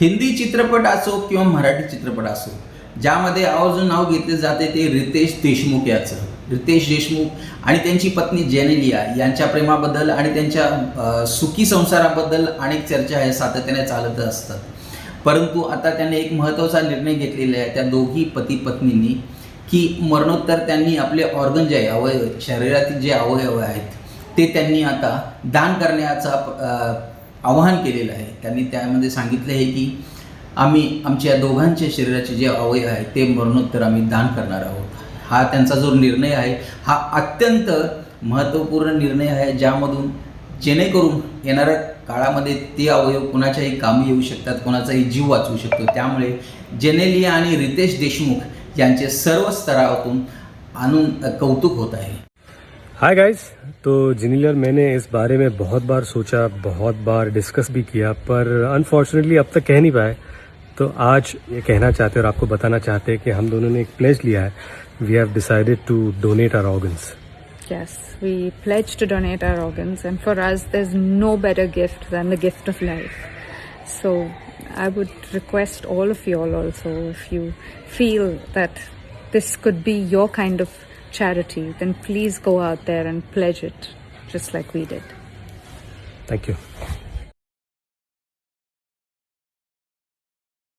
हिंदी चित्रपट असो किंवा मराठी चित्रपट असो ज्यामध्ये आवर्जून नाव घेतले जाते ते रितेश देशमुख याचं. रितेश देशमुख आणि त्यांची पत्नी जेनेलिया यांच्या प्रेमाबद्दल आणि त्यांच्या सुखी संसाराबद्दल अनेक चर्चा आहे सातत्याने चालत असतात. परंतु आता त्यांनी एक महत्त्वाचा निर्णय घेतलेला आहे त्या दोघी पती पत्नींनी की मरणोत्तर त्यांनी आपले ऑर्गन जे आहे अवयव शरीरातील जे अवयव आहेत ते त्यांनी आता दान करण्याचा आवाहन केलेलं आहे. त्यांनी त्यामध्ये सांगितलं आहे की आम्ही आमच्या दोघांच्या शरीराचे जे अवयव आहे ते मरणोत्तर आम्ही दान करणार आहोत. हा त्यांचा जो निर्णय आहे हा अत्यंत महत्त्वपूर्ण निर्णय आहे ज्यामधून जेणेकरून येणाऱ्या काळामध्ये ते अवयव कुणाच्याही कामी येऊ शकतात कोणाचाही जीव वाचवू शकतो. त्यामुळे जेनेलिया आणि रितेश देशमुख यांचे सर्व स्तरातून आणून कौतुक होत आहे. हाय गाइस तो जिनिलियर मैंने इस बारे में बहुत बार सोचा बहुत बार डिस्कस भी किया पर अनफॉर्चुनेटली अब तक कह नहीं पाए तो आज ये कहना चाहते और आपको बताना चाहते हैं कि हम दोनों ने एक प्लेज लिया है we have decided to donate our organs Yes, we pledge to donate our organs, and for us, there's no better gift than the gift of life. So, I would request all of you all also, if you feel that this could be your kind of charity, then please go out there and pledge it just like we did. Thank you.